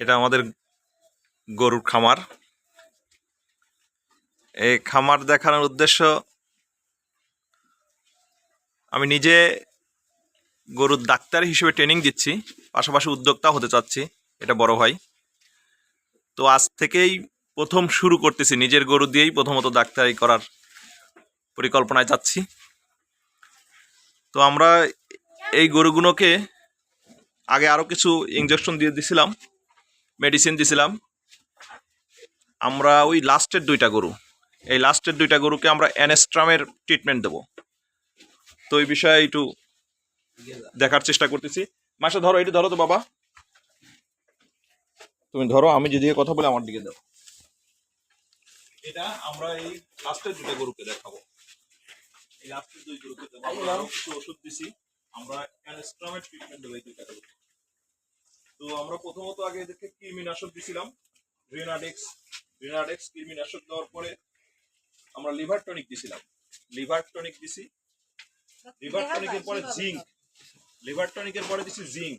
এটা আমাদের গরুর খামার। এই খামার দেখানোর উদ্দেশ্য, আমি নিজে গরুর ডাক্তার হিসেবে ট্রেনিং দিচ্ছি, পাশাপাশি উদ্যোক্তা হতে চাচ্ছি, এটা বড় ভাই। তো আজ থেকেই প্রথম শুরু করতেছি, নিজের গরু দিয়েই প্রথমত ডাক্তারি করার পরিকল্পনায় যাচ্ছি। তো আমরা এই গরুগুলোকে আগে আরও কিছু ইঞ্জেকশন দিয়ে দিছিলাম মেডিসিন দিছিলাম। আমরা ওই লাস্টের দুইটা গরু, এই লাস্টের দুইটা গরুকে আমরা অ্যানেস্ট্রামের ট্রিটমেন্ট দেবো। তো এই বিষয়ে একটু দেখার চেষ্টা করতেছি। মাসে ধরো এটা ধরো তো বাবা। তুমি ধরো, আমি যেদিকে কথা বলে, আমার দিকে দাও। এটা আমরা এই লাস্টের দুইটা গরুকে দেখাবো। এই লাস্টের দুই গরুকে আমরা কিছু ওষুধ দিছি। আমরা অ্যানেস্ট্রামের ট্রিটমেন্ট দেবো এই দুইটা তো আমরা প্রথমত আগে এদেরকে কৃমিনাশক দিছিলাম রিনাডেক্স রিনাডেক্স কৃমিনাশক দেওয়ার পরে আমরা লিভার টনিক দিছিলাম। লিভার টনিক দিছি। লিভার টনিকের পরে জিঙ্ক লিভার টনিকের পরে দিছি জিঙ্ক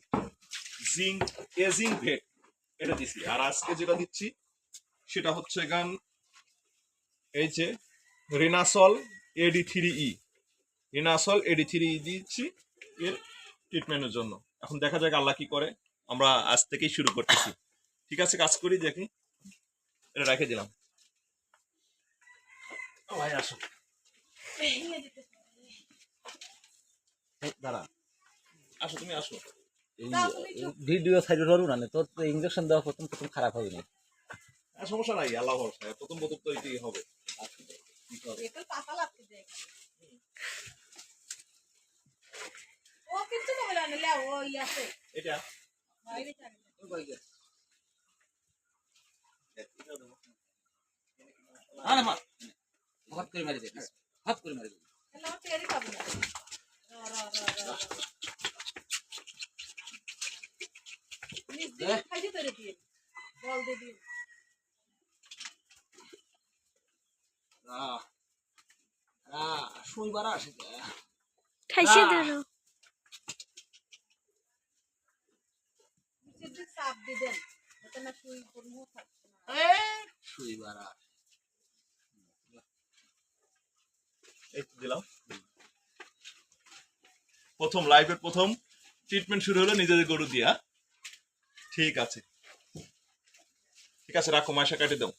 জিঙ্ক এজিং ভেট এটা দিছি। আর আজকে যেটা দিচ্ছি সেটা হচ্ছে গান এই যে রিনাসল এডি থ্রি ই রিনাসল এডি থ্রি ই দিচ্ছি। এর ট্রিটমেন্টের জন্য। এখন দেখা যাক আল্লাহ কি করে। আমরা আজ থেকেই শুরু করতেছি। ঠিক আছে কাজ করি দেখি। এটা রেখে দিলাম। ও ভাই আসো। এই দাঁড়া। আসো তুমি আসো। এই ভিডিও সাইডে ধরু না তোর তো ইঞ্জেকশন দেওয়া প্রথম প্রথম খারাপ হবে না আর সমস্যা নাই আল্লাহ ভরসা প্রথম প্রথম তো এটাই হবে একটু পাতা লাগতে দে ও না এটা? বাইরে চাগে মা। হট করে মারি দে হট করে মারি দে। তাহলে আমার টেরি পাবে না র র র র নিজ দিয়ে খাইতে তোরে দিয়ে জল দিয়ে দিয়ে আহ আহ শুইবার আসে খাইছে আহ। ধরো নিচের দিক চাপ দিবেন দেন না শুই করব থাকছে না। শুইবার আসে এই দিলাম। প্রথম লাইফের প্রথম ট্রিটমেন্ট শুরু হলো নিজেদের গরু দিয়া ঠিক আছে। ঠিক আছে রাখো মাসা কাটে দাও।